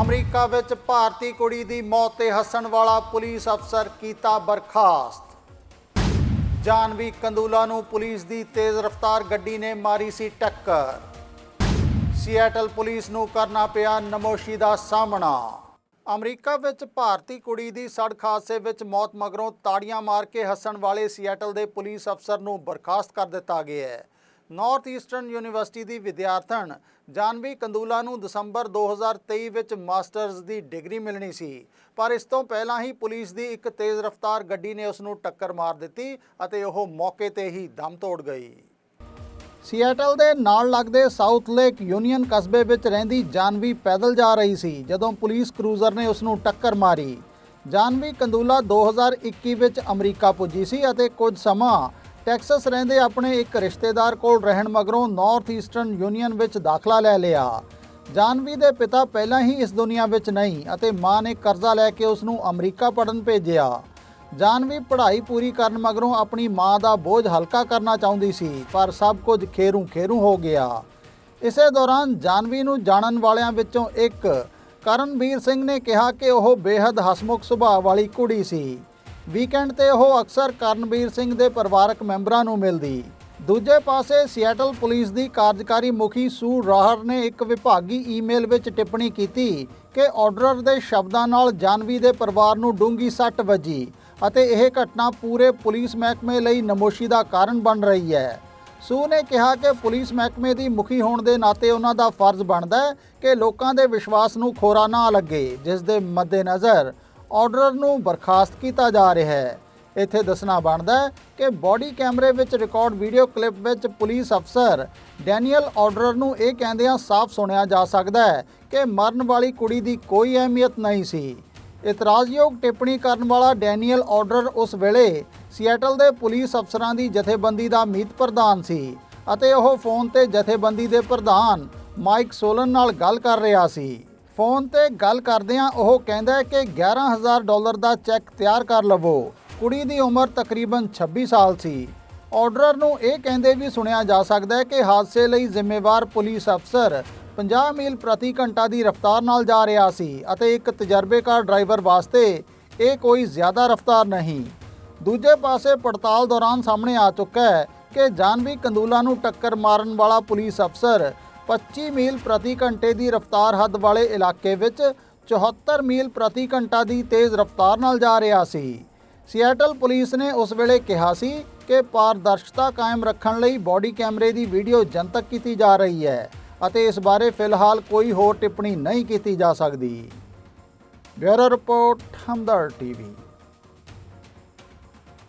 America ਵਿੱਚ ਭਾਰਤੀ ਕੁੜੀ ਦੀ ਮੌਤ ਤੇ ਹੱਸਣ ਵਾਲਾ ਪੁਲਿਸ ਅਫਸਰ ਕੀਤਾ ਬਰਖਾਸਤ। ਜਾਨਵੀ ਕੰਦੂਲਾ ਨੂੰ ਪੁਲਿਸ ਦੀ ਤੇਜ਼ ਰਫ਼ਤਾਰ ਗੱਡੀ ਨੇ ਮਾਰੀ ਸੀ ਟੱਕਰ। ਸੀਐਟਲ ਪੁਲਿਸ ਨੂੰ ਕਰਨਾ ਪਿਆ ਨਮੋਸ਼ੀ ਦਾ ਸਾਹਮਣਾ। ਅਮਰੀਕਾ ਵਿੱਚ ਭਾਰਤੀ ਕੁੜੀ ਦੀ ਸੜਕ ਹਾਦਸੇ ਵਿੱਚ ਮੌਤ ਮਗਰੋਂ ਤਾੜੀਆਂ ਮਾਰ ਕੇ ਹੱਸਣ ਵਾਲੇ ਸੀਐਟਲ ਦੇ ਪੁਲਿਸ ਅਫਸਰ ਨੂੰ ਬਰਖਾਸਤ ਕਰ ਦਿੱਤਾ ਗਿਆ ਹੈ। ਨਾਰਥ ਈਸਟਰਨ ਯੂਨੀਵਰਸਿਟੀ ਦੀ ਵਿਦਿਆਰਥਣ ਜਾਨਵੀ ਕੰਦੂਲਾ ਨੂੰ ਦਸੰਬਰ 2023 ਵਿੱਚ ਮਾਸਟਰਜ਼ ਦੀ ਡਿਗਰੀ ਮਿਲਣੀ ਸੀ। ਪਰ ਇਸ ਤੋਂ ਪਹਿਲਾਂ ਹੀ ਪੁਲਿਸ ਦੀ ਇੱਕ ਤੇਜ਼ ਰਫ਼ਤਾਰ ਗੱਡੀ ਨੇ ਉਸ ਨੂੰ ਟੱਕਰ ਮਾਰ ਦਿੱਤੀ ਅਤੇ ਉਹ ਮੌਕੇ ਤੇ ਹੀ ਦਮ ਤੋੜ ਗਈ। ਸੀਐਟਲ ਦੇ ਨਾਲ ਲੱਗਦੇ ਸਾਊਥ ਲੇਕ ਯੂਨੀਅਨ ਕਸਬੇ ਵਿੱਚ ਰਹਿੰਦੀ ਜਾਨਵੀ ਪੈਦਲ ਜਾ ਰਹੀ ਸੀ, ਜਦੋਂ ਪੁਲਿਸ ਕਰੂਜ਼ਰ ਨੇ ਉਸ ਨੂੰ ਟੱਕਰ ਮਾਰੀ। ਜਾਨਵੀ ਕੰਦੂਲਾ 2021 ਵਿੱਚ ਅਮਰੀਕਾ ਪੁੱਜੀ ਸੀ ਅਤੇ ਕੁਝ ਸਮਾਂ ਟੈਕਸਸ ਰਹਿੰਦੇ ਆਪਣੇ ਇੱਕ ਰਿਸ਼ਤੇਦਾਰ ਕੋਲ ਰਹਿਣ ਮਗਰੋਂ ਨਾਰਥ ਈਸਟਰਨ ਯੂਨੀਅਨ ਵਿੱਚ ਦਾਖਲਾ ਲੈ ਲਿਆ। ਜਾਨਵੀ ਦੇ ਪਿਤਾ ਪਹਿਲਾਂ ਹੀ ਇਸ ਦੁਨੀਆ ਵਿੱਚ ਨਹੀਂ ਅਤੇ ਮਾਂ ਨੇ ਕਰਜ਼ਾ ਲੈ ਕੇ ਉਸ ਨੂੰ ਅਮਰੀਕਾ ਪੜਨ ਭੇਜਿਆ। ਜਾਨਵੀ ਪੜ੍ਹਾਈ ਪੂਰੀ ਕਰਨ ਮਗਰੋਂ ਆਪਣੀ ਮਾਂ ਦਾ ਬੋਝ ਹਲਕਾ ਕਰਨਾ ਚਾਹੁੰਦੀ ਸੀ, ਪਰ ਸਭ ਕੁਝ ਖੇਰੂ ਖੇਰੂ ਹੋ ਗਿਆ। ਇਸੇ ਦੌਰਾਨ ਜਾਨਵੀ ਨੂੰ ਜਾਣਨ ਵਾਲਿਆਂ ਵਿੱਚੋਂ ਇੱਕ ਕਰਨਵੀਰ ਸਿੰਘ ਨੇ ਕਿਹਾ ਕਿ ਉਹ ਬੇहद ਹਸਮੁਖ ਸੁਭਾਅ ਵਾਲੀ ਕੁੜੀ ਸੀ। ਵੀਕਐਂਡ ਤੇ ਉਹ ਅਕਸਰ ਕਰਨਵੀਰ ਸਿੰਘ ਦੇ ਪਰਿਵਾਰਕ ਮੈਂਬਰਾਂ ਨੂੰ ਮਿਲਦੀ। ਦੂਜੇ ਪਾਸੇ ਸੀਐਟਲ ਪੁਲਿਸ ਦੀ ਕਾਰਜਕਾਰੀ ਮੁਖੀ ਸੂ ਰਾਹਰ ਨੇ ਇੱਕ ਵਿਭਾਗੀ ਈਮੇਲ ਵਿੱਚ ਟਿੱਪਣੀ ਕੀਤੀ ਕਿ ਆਰਡਰਰ ਦੇ ਸ਼ਬਦਾਂ ਨਾਲ ਜਾਨਵੀ ਦੇ ਪਰਿਵਾਰ ਨੂੰ ਡੂੰਗੀ ਸੱਟ ਵੱਜੀ ਅਤੇ ਇਹ ਘਟਨਾ ਪੂਰੇ ਪੁਲਿਸ ਮਹਿਕਮੇ ਲਈ ਨਮੋਸ਼ੀ ਦਾ ਕਾਰਨ ਬਣ ਰਹੀ ਹੈ। ਸੂ ਨੇ ਕਿਹਾ ਕਿ ਪੁਲਿਸ ਮਹਿਕਮੇ ਦੀ ਮੁਖੀ ਹੋਣ ਦੇ ਨਾਤੇ ਉਹਨਾਂ ਦਾ ਫਰਜ਼ ਬਣਦਾ ਹੈ ਕਿ ਲੋਕਾਂ ਦੇ ਵਿਸ਼ਵਾਸ ਨੂੰ ਖੋਰਾ ਨਾ ਲੱਗੇ, ਜਿਸ ਦੇ ਮੱਦੇਨਜ਼ਰ ਆਰਡਰ ਨੂੰ ਬਰਖਾਸਤ ਕੀਤਾ ਜਾ ਰਿਹਾ ਹੈ। ਇੱਥੇ ਦੱਸਣਾ ਬਣਦਾ ਹੈ ਕਿ ਬਾਡੀ ਕੈਮਰੇ ਵਿੱਚ ਰਿਕਾਰਡ ਵੀਡੀਓ ਕਲਿੱਪ ਵਿੱਚ ਪੁਲਿਸ ਅਫਸਰ ਡੈਨੀਅਲ ਆਰਡਰ ਨੂੰ ਇਹ ਕਹਿੰਦਿਆਂ ਸਾਫ਼ ਸੁਣਿਆ ਜਾ ਸਕਦਾ ਹੈ ਕਿ ਮਰਨ ਵਾਲੀ ਕੁੜੀ ਦੀ ਕੋਈ ਅਹਿਮੀਅਤ ਨਹੀਂ ਸੀ। ਇਤਰਾਜ਼ਯੋਗ ਟਿੱਪਣੀ ਕਰਨ ਵਾਲਾ ਡੈਨੀਅਲ ਆਰਡਰ ਉਸ ਵੇਲੇ ਸੀਐਟਲ ਦੇ ਪੁਲਿਸ ਅਫਸਰਾਂ ਦੀ ਜਥੇਬੰਦੀ ਦਾ ਮੀਤ ਪ੍ਰਧਾਨ ਸੀ ਅਤੇ ਉਹ ਫੋਨ ਤੇ ਜਥੇਬੰਦੀ ਦੇ ਪ੍ਰਧਾਨ ਮਾਈਕ ਸੋਲਨ ਨਾਲ ਗੱਲ ਕਰ ਰਿਹਾ ਸੀ। ਫੋਨ ਤੇ ਗੱਲ ਕਰਦਿਆਂ ਉਹ ਕਹਿੰਦਾ ਹੈ ਕਿ 11000 ਡਾਲਰ ਦਾ ਚੈੱਕ ਤਿਆਰ ਕਰ ਲਵੋ। ਕੁੜੀ ਦੀ ਉਮਰ ਤਕਰੀਬਨ 26 ਸਾਲ ਸੀ। ਆਰਡਰ ਨੂੰ ਇਹ ਕਹਿੰਦੇ ਵੀ ਸੁਣਿਆ ਜਾ ਸਕਦਾ ਹੈ ਕਿ ਹਾਦਸੇ ਲਈ ਜ਼ਿੰਮੇਵਾਰ ਪੁਲਿਸ ਅਫਸਰ 50 ਮੀਲ ਪ੍ਰਤੀ ਘੰਟਾ ਦੀ ਰਫ਼ਤਾਰ ਨਾਲ ਜਾ ਰਿਹਾ ਸੀ ਅਤੇ ਇੱਕ ਤਜਰਬੇਕਾਰ ਡਰਾਈਵਰ ਵਾਸਤੇ ਇਹ ਕੋਈ ਜ਼ਿਆਦਾ ਰਫ਼ਤਾਰ ਨਹੀਂ। ਦੂਜੇ ਪਾਸੇ ਪੜਤਾਲ ਦੌਰਾਨ ਸਾਹਮਣੇ ਆ ਚੁੱਕਾ ਹੈ ਕਿ ਜਾਨਵੀ ਕੰਦੂਲਾ ਨੂੰ ਟੱਕਰ ਮਾਰਨ ਵਾਲਾ ਪੁਲਿਸ ਅਫਸਰ 25 ਮੀਲ ਪ੍ਰਤੀ ਘੰਟੇ ਦੀ ਰਫ਼ਤਾਰ ਹੱਦ ਵਾਲੇ ਇਲਾਕੇ ਵਿੱਚ 74 ਮੀਲ ਪ੍ਰਤੀ ਘੰਟਾ ਦੀ ਤੇਜ਼ ਰਫ਼ਤਾਰ ਨਾਲ ਜਾ ਰਿਹਾ ਸੀ। ਸੀਐਟਲ ਪੁਲਿਸ ਨੇ ਉਸ ਵੇਲੇ ਕਿਹਾ ਸੀ ਕਿ ਪਾਰਦਰਸ਼ਤਾ ਕਾਇਮ ਰੱਖਣ ਲਈ ਬਾਡੀ ਕੈਮਰੇ ਦੀ ਵੀਡੀਓ ਜਨਤਕ ਕੀਤੀ ਜਾ ਰਹੀ ਹੈ ਅਤੇ ਇਸ ਬਾਰੇ ਫਿਲਹਾਲ ਕੋਈ ਹੋਰ ਟਿੱਪਣੀ ਨਹੀਂ ਕੀਤੀ ਜਾ ਸਕਦੀ। Bureau report Hamdard TV.